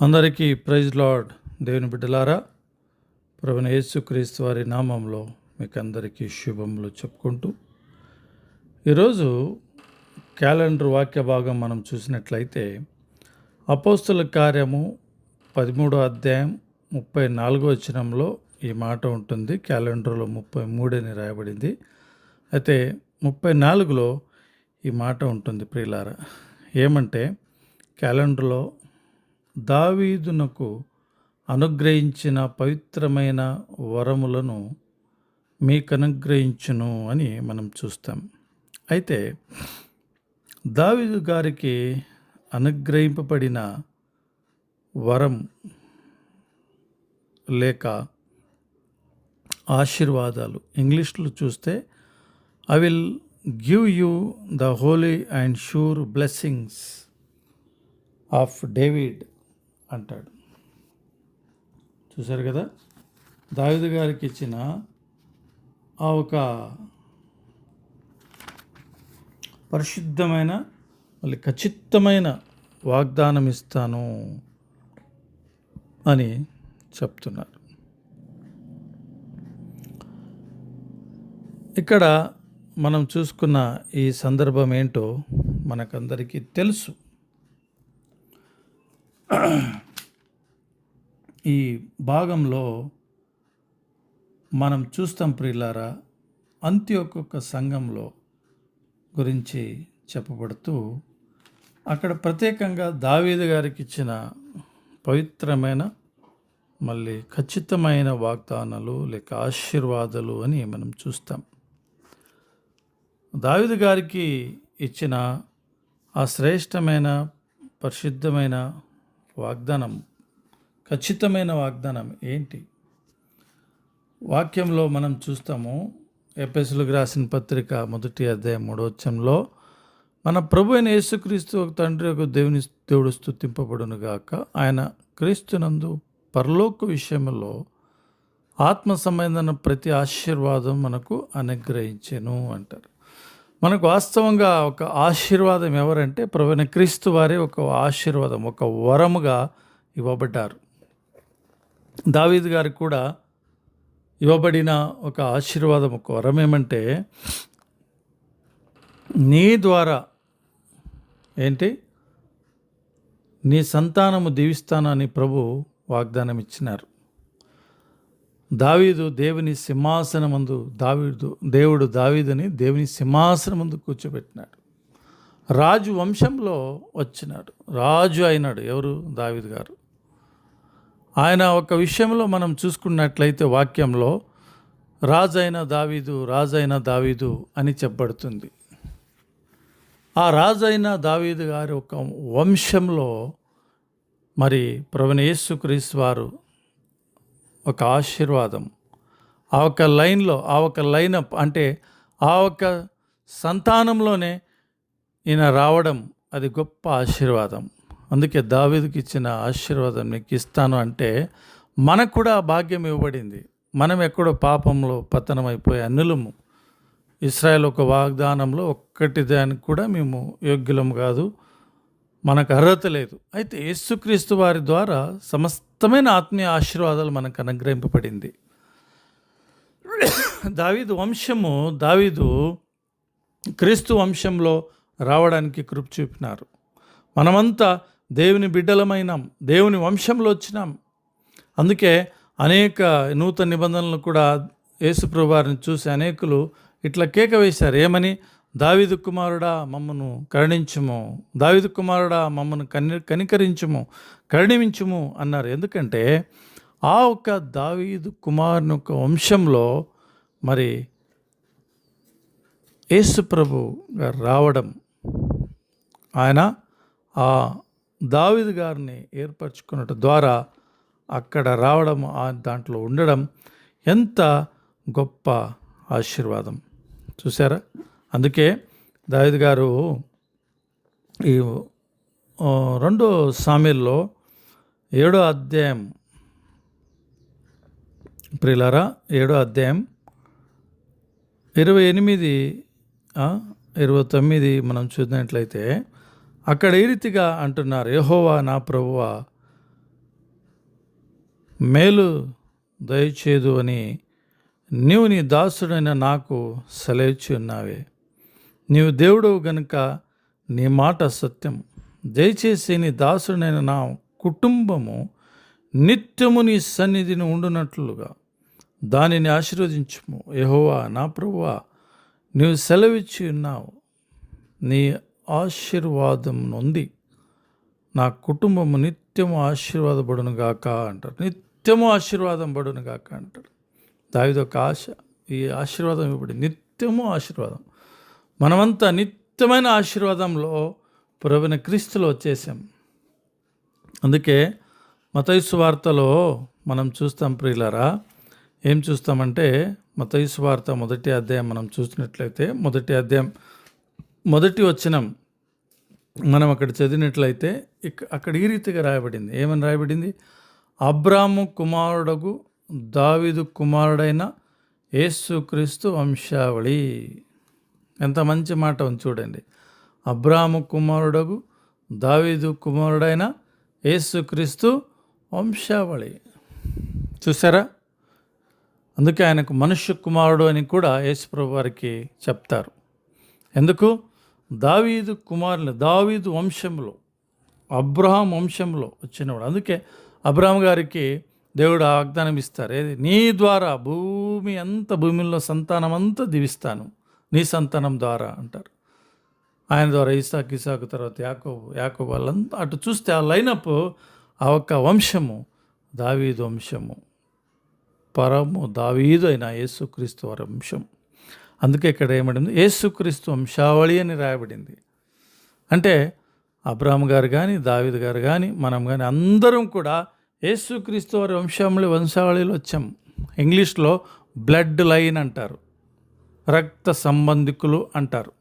అందరికీ praise lord దేవుని బిడ్డలారా ప్రభుని యేసుక్రీస్తు వారి నామంలో మీకు అందరికీ శుభములు చెప్పుకుంటూ ఈరోజు క్యాలెండర్ వాక్య భాగం మనం చూసినట్లయితే అపోస్తుల కార్యము పదమూడో అధ్యాయం ముప్పై నాలుగో వచనంలో ఈ మాట ఉంటుంది. క్యాలెండర్లో ముప్పై మూడని రాయబడింది. అయితే ముప్పై నాలుగులో ఈ మాట ఉంటుంది ప్రియులారా. ఏమంటే క్యాలెండర్లో దావీదునకు అనుగ్రహించిన పవిత్రమైన వరములను మీకు అనుగ్రహించును అని మనం చూస్తాం. అయితే దావీదు గారికి అనుగ్రహింపబడిన వరం లేక ఆశీర్వాదాలు ఇంగ్లీష్లో చూస్తే I will give you the holy and sure blessings of David అంటాడు. చూశారు కదా? దావిదు గారికి ఇచ్చిన ఆ ఒక పరిశుద్ధమైన మళ్ళీ ఖచ్చితమైన వాగ్దానం ఇస్తాను అని చెప్తున్నారు. ఇక్కడ మనం చూసుకున్న ఈ సందర్భం ఏంటో మనకందరికీ తెలుసు. ఈ భాగంలో మనం చూస్తాం ప్రియులారా అంత్యొక్కొక్క సంఘంలో గురించి చెప్పబడుతూ అక్కడ ప్రత్యేకంగా దావీదు గారికి ఇచ్చిన పవిత్రమైన మళ్ళీ ఖచ్చితమైన వాగ్దానాలు లేక ఆశీర్వాదాలు అని మనం చూస్తాం. దావీదు గారికి ఇచ్చిన ఆ శ్రేష్టమైన పరిశుద్ధమైన వాగ్దానం ఖచ్చితమైన వాగ్దానం ఏంటి? వాక్యంలో మనం చూస్తాము ఎపిఎస్లకు రాసిన పత్రిక మొదటి అధ్యాయం మూడవచంలో మన ప్రభు అయిన యేసుక్రీస్తు ఒక తండ్రి ఒక దేవుని దేవుడు స్థుతింపబడును గాక ఆయన క్రీస్తునందు పరలోక విషయంలో ఆత్మ సంబంధమైన ప్రతి ఆశీర్వాదం మనకు అనుగ్రహించెను అంటారు. మనకు వాస్తవంగా ఒక ఆశీర్వాదం ఎవరంటే ప్రవీణ క్రీస్తు వారే ఒక ఆశీర్వాదం ఒక వరముగా ఇవ్వబడ్డారు. దావీద్ గారికి కూడా ఇవ్వబడిన ఒక ఆశీర్వాదం ఒక వరం ఏమంటే నీ ద్వారా ఏంటి? నీ సంతానము దీవిస్తానని ప్రభు వాగ్దానం ఇచ్చినారు దావీదు దేవుని సింహాసనమందు దావీదు దేవుడు దావీదుని దేవుని సింహాసనమందు కూర్చోబెట్టినాడు. రాజు వంశంలో వచ్చినాడు. రాజు అయినాడు ఎవరు? దావీదు గారు. ఆయన ఒక విషయంలో మనం చూసుకున్నట్లయితే వాక్యంలో రాజైన దావీదు రాజైన దావీదు అని చెప్పబడుతుంది. ఆ రాజైన దావీదు గారి ఒక వంశంలో మరి ప్రవణ యేసుక్రీస్తు వారు ఒక ఆశీర్వాదం. ఆ ఒక లైన్లో ఆ ఒక లైనప్ అంటే ఆ ఒక సంతానంలోనే ఈయన రావడం అది గొప్ప ఆశీర్వాదం. అందుకే దావీదుకి ఇచ్చిన ఆశీర్వాదం నీకు ఇస్తాను అంటే మనకు కూడా భాగ్యం ఇవ్వబడింది. మనం ఎక్కడో పాపంలో పతనమైపోయి అన్నులము ఇస్రాయల్ ఒక వాగ్దానంలో ఒక్కటి దానికి కూడా మేము యోగ్యులం కాదు. మనకు అర్హత లేదు. అయితే యేసుక్రీస్తు వారి ద్వారా సమస్తమైన ఆత్మీయ ఆశీర్వాదాలు మనకు అనుగ్రహింపబడింది. దావీదు వంశము దావీదు క్రీస్తు వంశంలో రావడానికి కృప చూపినారు. మనమంతా దేవుని బిడ్డలమైనాం దేవుని వంశంలో వచ్చినాం. అందుకే అనేక నూతన నిబంధనలు కూడా యేసుప్రభు వారిని చూసి అనేకులు ఇట్లా కేక వేశారు. ఏమని? దావిదు కుమారుడా మమ్మను కరుణించుము. దావిదు కుమారుడా మమ్మను కని కనికరించుము కరుణించుము అన్నారు. ఎందుకంటే ఆ ఒక్క దావీదు కుమారుని యొక్క వంశంలో మరి యేసుప్రభు గారు రావడం ఆయన ఆ దావిదు గారిని ఏర్పరచుకున్నట ద్వారా అక్కడ రావడం ఆ దాంట్లో ఉండడం ఎంత గొప్ప ఆశీర్వాదం. చూసారా అందుకే దావిద్ గారు ఈ రెండో సామెల్లో ఏడో అధ్యాయం ప్రిలారా ఏడో అధ్యాయం ఇరవై ఎనిమిది ఇరవై తొమ్మిది మనం చూసినట్లయితే అక్కడ ఈ రీతిగా అంటున్నారు యహోవా నా ప్రభువా మేలు దయచేదు అని నీవు నీ దాసుడైన నాకు సెలవిచ్చి ఉన్నావే. నీవు దేవుడు గనుక నీ మాట సత్యం. దయచేసి నీ దాసుడైన నా కుటుంబము నిత్యము నీ సన్నిధిని ఉండునట్లుగా. దానిని ఆశీర్వదించుము. యహోవా నా ప్రభువా నీవు సెలవిచ్చి ఉన్నావు. నీ ఆశీర్వాదం నొంది. నా కుటుంబము నిత్యము ఆశీర్వాదపడును గాక అంటారు. నిత్యము ఆశీర్వాదం పడును గాక అంటారు. దావిదొక ఆశ ఈ ఆశీర్వాదం ఇప్పుడు నిత్యము ఆశీర్వాదం. మనమంతా నిత్యమైన ఆశీర్వాదంలో పురవిన క్రీస్తులో వచ్చేసాం. అందుకే మతయుసు వార్తలో మనం చూస్తాం ప్రియులారా. ఏం చూస్తామంటే మతయుసు వార్త మొదటి అధ్యాయం మనం చూసినట్లయితే మొదటి అధ్యాయం మొదటి వచనం మనం అక్కడ చదివినట్లయితే ఇక అక్కడ ఈ రీతిగా రాయబడింది. ఏమని రాయబడింది? అబ్రాము కుమారుడగు దావీదు కుమారుడైన యేసుక్రీస్తు వంశావళి. ఎంత మంచి మాట చూడండి. అబ్రాహము కుమారుడగు దావీదు కుమారుడైన యేసుక్రీస్తు వంశావళి. చూసారా అందుకే ఆయనకు మనుష్య కుమారుడు అని కూడా యేసుప్రభు వారికి చెప్తారు. ఎందుకు? దావీదు కుమారులు దావీదు వంశంలో అబ్రహాం వంశంలో వచ్చినవాడు. అందుకే అబ్రహాం గారికి దేవుడు వాగ్దానం ఇస్తారు ఏది? నీ ద్వారా భూమి అంత భూమిలో సంతానం అంతా దీవిస్తాను. నీ సంతానం ద్వారా అంటారు. ఆయన ద్వారా ఇసాక్ ఇసాక్ తర్వాత యాకోబు యాకోబు వాళ్ళంతా అటు చూస్తే ఆ లైనప్ ఆ ఒక్క వంశము దావీదు వంశము పరము దావీదు అయిన యేసుక్రీస్తు వారి వంశం. అందుకే ఇక్కడ ఏమడింది? యేసుక్రీస్తు వంశావళి అని రాయబడింది. అంటే అబ్రాహ్మ గారు కానీ దావీద్ గారు కానీ మనం కానీ అందరం కూడా యేసుక్రీస్తు వారి వంశావళి వంశావళిలో వచ్చాం. ఇంగ్లీష్లో బ్లడ్ లైన్ అంటారు. రక్త సంబంధికులు అంటారు.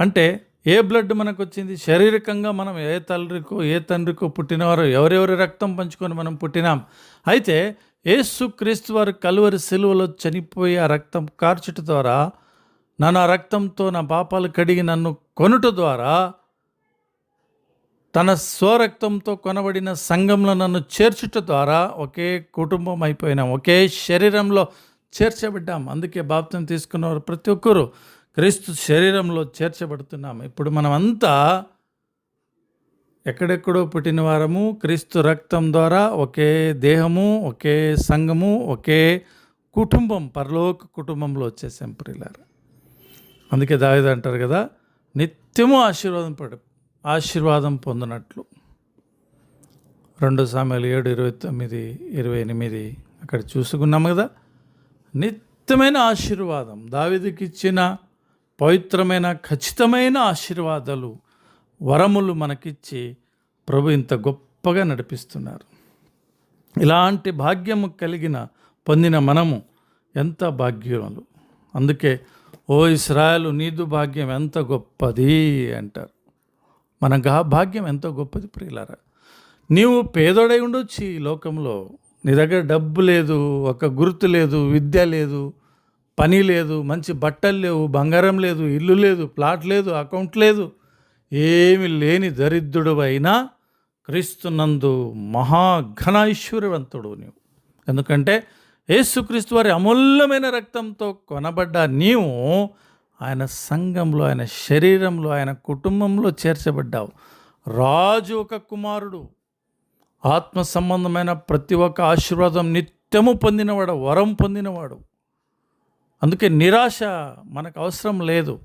అంటే ఏ బ్లడ్ మనకు వచ్చింది శారీరకంగా మనం ఏ తల్లికో ఏ తండ్రికో పుట్టినవారో ఎవరెవరి రక్తం పంచుకొని మనం పుట్టినాం? అయితే యేసు క్రీస్తు వారు కలువరి సెలువలో చనిపోయి ఆ రక్తం కార్చుట ద్వారా నన్ను ఆ రక్తంతో నా పాపాలు కడిగి నన్ను కొనుట ద్వారా తన స్వరక్తంతో కొనబడిన సంఘంలో నన్ను చేర్చుట ద్వారా ఒకే కుటుంబం అయిపోయినాం. ఒకే శరీరంలో చేర్చబడ్డాం. అందుకే బాప్తం తీసుకున్నవారు ప్రతి ఒక్కరూ క్రీస్తు శరీరంలో చేర్చబడుతున్నాం. ఇప్పుడు మనమంతా ఎక్కడెక్కడో పుట్టిన వారము క్రీస్తు రక్తం ద్వారా ఒకే దేహము ఒకే సంఘము ఒకే కుటుంబం పరలోక కుటుంబంలో వచ్చేసాం ప్రియులారు. అందుకే దావిద అంటారు కదా నిత్యము ఆశీర్వాదం పడు ఆశీర్వాదం పొందినట్లు. రెండు సామెలు ఏడు ఇరవై తొమ్మిది ఇరవై ఎనిమిది అక్కడ చూసుకున్నాము కదా నిత్యమైన ఆశీర్వాదం. దావిదికి ఇచ్చిన పవిత్రమైన ఖచ్చితమైన ఆశీర్వాదాలు వరములు మనకిచ్చి ప్రభు ఇంత గొప్పగా నడిపిస్తున్నారు. ఇలాంటి భాగ్యము కలిగిన పొందిన మనము ఎంత భాగ్యములు అందుకే ఓ ఇస్రాయలు నీదు భాగ్యం ఎంత గొప్పది అంటారు. మన గా భాగ్యం ఎంత గొప్పది ప్రియులారా. నీవు పేదోడై ఉండొచ్చు ఈ లోకంలో నీ దగ్గర డబ్బు లేదు ఒక గుర్తు లేదు విద్య లేదు పని లేదు మంచి బట్టలు లేవు బంగారం లేదు ఇల్లు లేదు ప్లాట్ లేదు అకౌంట్ లేదు. ఏమి లేని దరిద్రుడు అయినా క్రీస్తునందు మహాఘన ఐశ్వర్యవంతుడు నీవు. ఎందుకంటే యేసుక్రీస్తు వారి అమూల్యమైన రక్తంతో కొనబడ్డ నీవు ఆయన సంఘంలో ఆయన శరీరంలో ఆయన కుటుంబంలో చేర్చబడ్డావు. రాజు ఒక కుమారుడు. ఆత్మ సంబంధమైన ప్రతి ఒక్క ఆశీర్వాదం నిత్యము పొందినవాడు వరం పొందినవాడు. అందుకే నిరాశ మనకు అవసరం లేదు.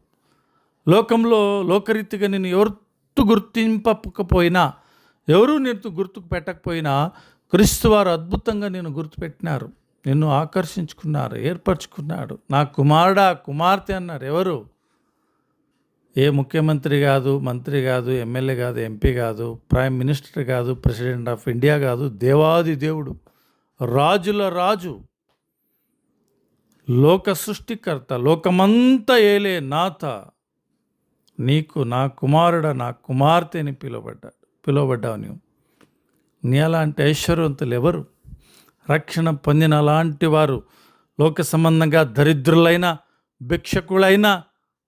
లోకంలో లోకరీతిగా నేను ఎవరు గుర్తింపకపోయినా ఎవరూ నేను గుర్తుకు పెట్టకపోయినా క్రీస్తు వారు అద్భుతంగా నేను గుర్తుపెట్టినారు. నిన్ను ఆకర్షించుకున్నారు ఏర్పరచుకున్నాడు. నా కుమారుడా కుమార్తె అన్నారు ఎవరు? ఏ ముఖ్యమంత్రి కాదు మంత్రి కాదు ఎమ్మెల్యే కాదు ఎంపీ కాదు ప్రైమ్ మినిస్టర్ కాదు ప్రెసిడెంట్ ఆఫ్ ఇండియా కాదు దేవాది దేవుడు రాజుల రాజు లోక సృష్టికర్త లోకమంతా ఏలే నాథ నీకు నా కుమారుడ నా కుమార్తెని పిలువబడ్డాడు పిలువబడ్డావు నీవు. నీ అలాంటి ఐశ్వర్యవంతులు ఎవరు? రక్షణ పొందిన అలాంటి వారు లోక సంబంధంగా దరిద్రులైన భిక్షకులైన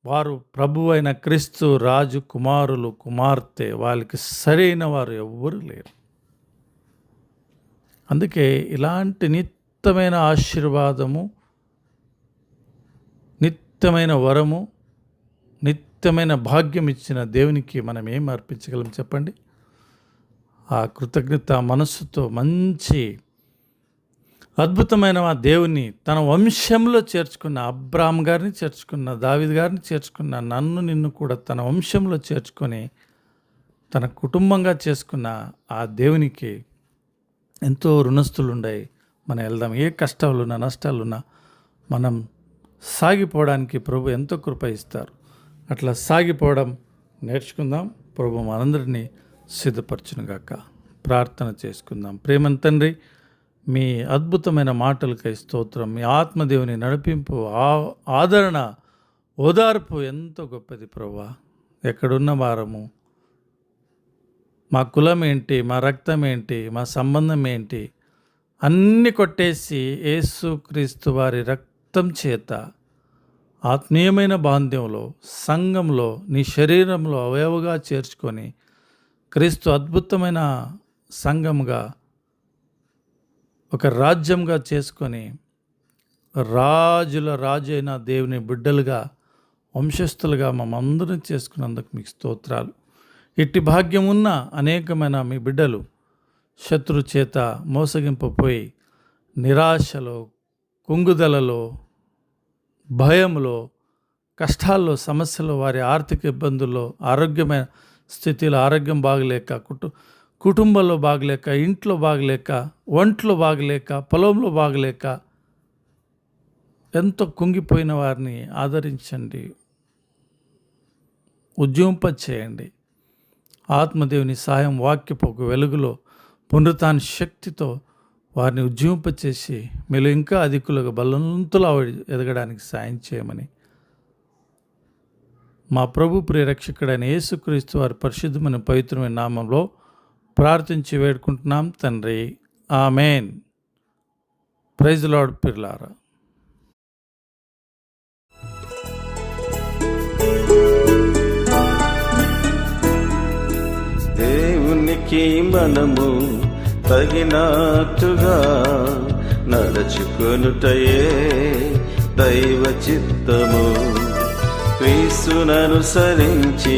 వారు ప్రభు అయిన క్రీస్తు రాజు కుమారులు కుమార్తె వాళ్ళకి సరైన వారు ఎవ్వరు లేరు. అందుకే ఇలాంటి నిత్యమైన ఆశీర్వాదము నిత్యమైన వరము నిత్యమైన భాగ్యం ఇచ్చిన దేవునికి మనం ఏం అర్పించగలం చెప్పండి? ఆ కృతజ్ఞత మనస్సుతో మంచి అద్భుతమైన ఆ దేవుని తన వంశంలో చేర్చుకున్న అబ్రామ్ గారిని చేర్చుకున్న దావిద్ గారిని చేర్చుకున్న నన్ను నిన్ను కూడా తన వంశంలో చేర్చుకొని తన కుటుంబంగా చేసుకున్న ఆ దేవునికి ఎంతో రుణస్థులు ఉన్నాయి మనం వెళ్దాం. ఏ కష్టాలున్నా నష్టాలున్నా మనం సాగిపోవడానికి ప్రభు ఎంతో కృప ఇస్తారు. అట్లా సాగిపోవడం నేర్చుకుందాం. ప్రభు మనందరినీ సిద్ధపరచునుగాక. ప్రార్థన చేసుకుందాం. ప్రేమన్ తండ్రి మీ అద్భుతమైన మాటలకై స్తోత్రం మీ ఆత్మదేవుని నడిపింపు ఆ ఆదరణ ఓదార్పు ఎంతో గొప్పది ప్రభా ఎక్కడున్న వారము మా కులం ఏంటి? మా రక్తం ఏంటి? మా సంబంధం ఏంటి? అన్ని కొట్టేసి యేసుక్రీస్తు వారి రక్తం చేత ఆత్మీయమైన బాంధ్యంలో సంఘంలో నీ శరీరంలో అవయవగా చేర్చుకొని క్రీస్తు అద్భుతమైన సంఘంగా ఒక రాజ్యంగా చేసుకొని రాజుల రాజు అయిన దేవుని బిడ్డలుగా వంశస్థులుగా మమ్మందరం చేసుకున్నందుకు మీకు స్తోత్రాలు. ఇట్టి భాగ్యం ఉన్న అనేకమైన మీ బిడ్డలు శత్రు చేత మోసగింపపోయి నిరాశలో కుంగుదలలో భయంలో కష్టాల్లో సమస్యలు వారి ఆర్థిక ఇబ్బందుల్లో ఆరోగ్యమైన స్థితిలో ఆరోగ్యం బాగలేక కుటు కుటుంబంలో బాగలేక ఇంట్లో బాగలేక ఒంట్లో బాగలేక పొలంలో బాగలేక ఎంతో కుంగిపోయిన వారిని ఆదరించండి. ఉద్యమింప చేయండి ఆత్మదేవుని సాయం వాక్యపోకు వెలుగులో పునరుతాని శక్తితో వారిని ఉజ్జీవింపచేసి మీరు ఇంకా అధికులుగా బలవంతులు ఎదగడానికి సాయం చేయమని మా ప్రభు ప్రియరక్షకుడైన యేసుక్రీస్తు వారి పరిశుద్ధమైన పవిత్రమైన నామంలో ప్రార్థించి వేడుకుంటున్నాం తండ్రి. ఆమెన్. ప్రైజ్ లాడ్ పిర్లారా దేవునికి మనము తగినట్టుగా నడుచుకొనుటయే దైవ చిత్తము. క్రీస్తుననుసరించి